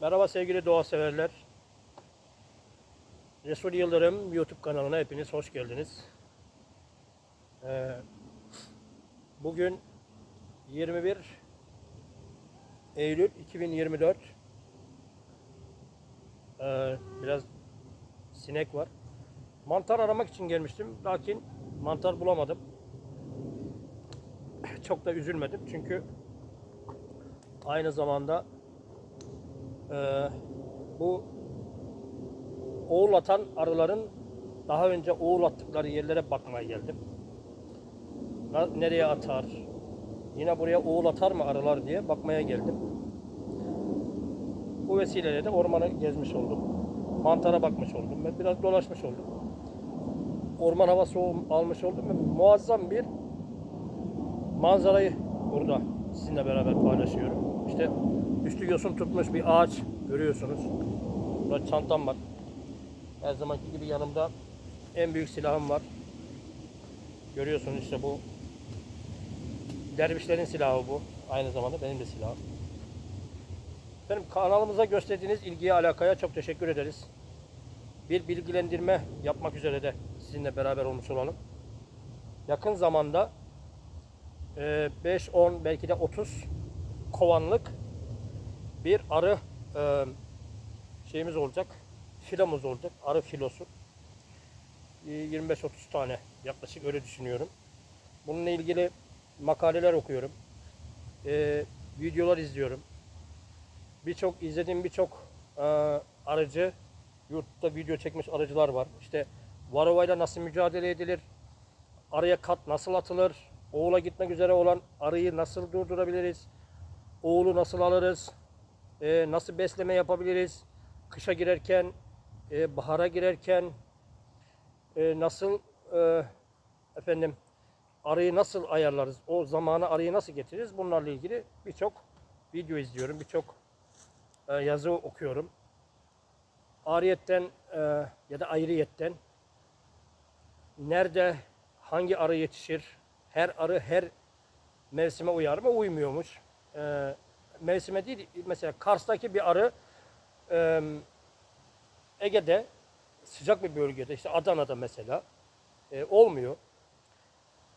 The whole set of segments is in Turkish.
Merhaba sevgili doğa severler. Resul Yıldırım YouTube kanalına hepiniz hoş geldiniz. Ee, bugün 21 Eylül 2024. Ee, biraz sinek var. Mantar aramak için gelmiştim. Lakin mantar bulamadım. Çok da üzülmedim çünkü aynı zamanda ee, bu oğul atan arıların daha önce oğul attıkları yerlere bakmaya geldim. Nereye atar? Yine buraya oğul atar mı arılar diye bakmaya geldim. Bu vesileyle de ormanı gezmiş oldum. Mantara bakmış oldum ve biraz dolaşmış oldum. Orman havası almış oldum ve muazzam bir manzarayı burada sizinle beraber paylaşıyorum. İşte üstü yosun tutmuş bir ağaç görüyorsunuz. Burada çantam var. Her zamanki gibi yanımda en büyük silahım var. Görüyorsunuz işte bu dervişlerin silahı bu. Aynı zamanda benim de silahım. Benim kanalımıza gösterdiğiniz ilgiye alakaya çok teşekkür ederiz. Bir bilgilendirme yapmak üzere de sizinle beraber olmuş olalım. Yakın zamanda 5, 10 belki de 30 kovanlık bir arı e, şeyimiz olacak. Filomuz olacak. Arı filosu. E, 25-30 tane yaklaşık öyle düşünüyorum. Bununla ilgili makaleler okuyorum. E, videolar izliyorum. Birçok izlediğim birçok e, arıcı yurtta video çekmiş arıcılar var. İşte varovayla nasıl mücadele edilir? Arıya kat nasıl atılır? Oğula gitmek üzere olan arıyı nasıl durdurabiliriz? Oğulu nasıl alırız? Ee, nasıl besleme yapabiliriz? Kışa girerken, e, bahara girerken e, nasıl e, efendim arıyı nasıl ayarlarız? O zamanı arıyı nasıl getiririz? Bunlarla ilgili birçok video izliyorum, birçok e, yazı okuyorum. Ariyetten e, ya da ayrıyetten nerede hangi arı yetişir? Her arı her mevsime uyar mı? Uymuyormuş. E, mevsime değil, mesela Kars'taki bir arı e, Ege'de sıcak bir bölgede, işte Adana'da mesela e, olmuyor.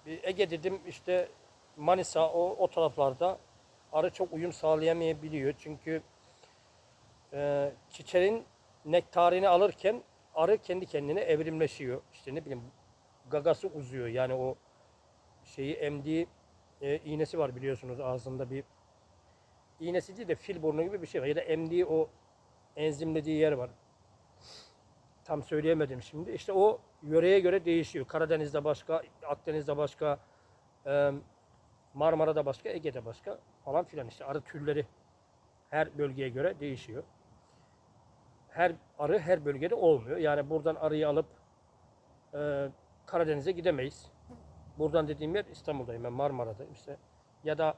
Bir Ege dedim işte Manisa o, o taraflarda arı çok uyum sağlayamayabiliyor. Çünkü e, çiçeğin nektarini alırken arı kendi kendine evrimleşiyor. İşte ne bileyim gagası uzuyor. Yani o şeyi emdiği e, iğnesi var biliyorsunuz ağzında bir iğnesi değil de fil burnu gibi bir şey var. Ya da emdiği o enzimlediği yer var. Tam söyleyemedim şimdi. İşte o yöreye göre değişiyor. Karadeniz'de başka, Akdeniz'de başka, e, Marmara'da başka, Ege'de başka falan filan. İşte arı türleri her bölgeye göre değişiyor. Her arı her bölgede olmuyor. Yani buradan arıyı alıp e, Karadeniz'e gidemeyiz. Buradan dediğim yer İstanbul'dayım ben Marmara'dayım işte. Ya da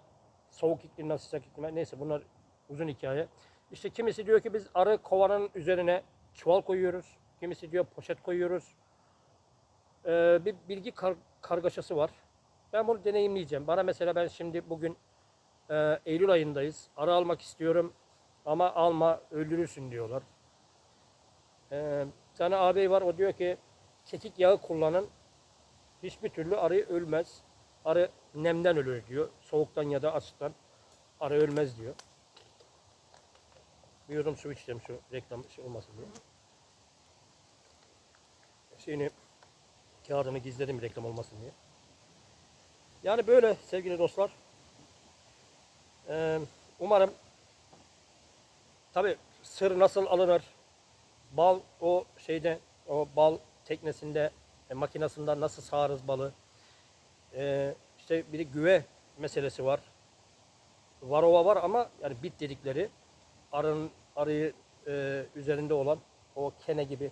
soğuk iklimden sıcak iklime neyse bunlar uzun hikaye. İşte kimisi diyor ki biz arı kovanın üzerine çuval koyuyoruz. Kimisi diyor poşet koyuyoruz. Ee, bir bilgi kar- kargaşası var. Ben bunu deneyimleyeceğim. Bana mesela ben şimdi bugün e, Eylül ayındayız. Arı almak istiyorum ama alma öldürürsün diyorlar. Ee, bir tane ağabey var o diyor ki kekik yağı kullanın hiçbir türlü arı ölmez. Arı nemden ölür diyor. Soğuktan ya da açlıktan arı ölmez diyor. Bir yudum su içeceğim şu reklam şey olmasın diye. Şeyini kağıdını gizledim reklam olmasın diye. Yani böyle sevgili dostlar. Ee, umarım tabi sır nasıl alınır? Bal o şeyde o bal teknesinde e, makinasından nasıl sağarız balı? Ee, işte bir de güve meselesi var. Varova var ama yani bit dedikleri arının arıyı e, üzerinde olan o kene gibi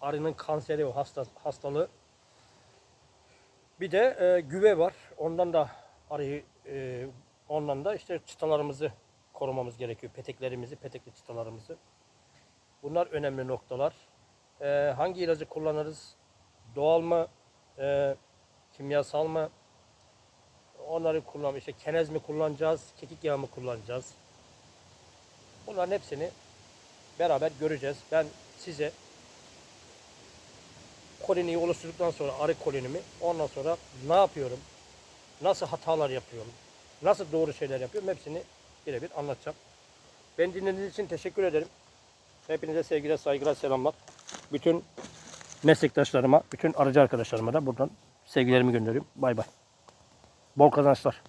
arının kanseri o hasta, hastalığı. Bir de e, güve var. Ondan da arıyı e, ondan da işte çıtalarımızı korumamız gerekiyor. Peteklerimizi, petekli çıtalarımızı. Bunlar önemli noktalar. E, hangi ilacı kullanırız? Doğal mı? E, kimyasal mı? Onları kullan işte kenez mi kullanacağız, kekik yağı mı kullanacağız? Bunların hepsini beraber göreceğiz. Ben size koloniyi oluşturduktan sonra arı kolonimi ondan sonra ne yapıyorum? Nasıl hatalar yapıyorum? Nasıl doğru şeyler yapıyorum? Hepsini birebir anlatacağım. Ben dinlediğiniz için teşekkür ederim. Hepinize sevgiler, saygılar, selamlar. Bütün meslektaşlarıma, bütün arıcı arkadaşlarıma da buradan sevgilerimi gönderiyorum. Bay bay. Bol kazançlar.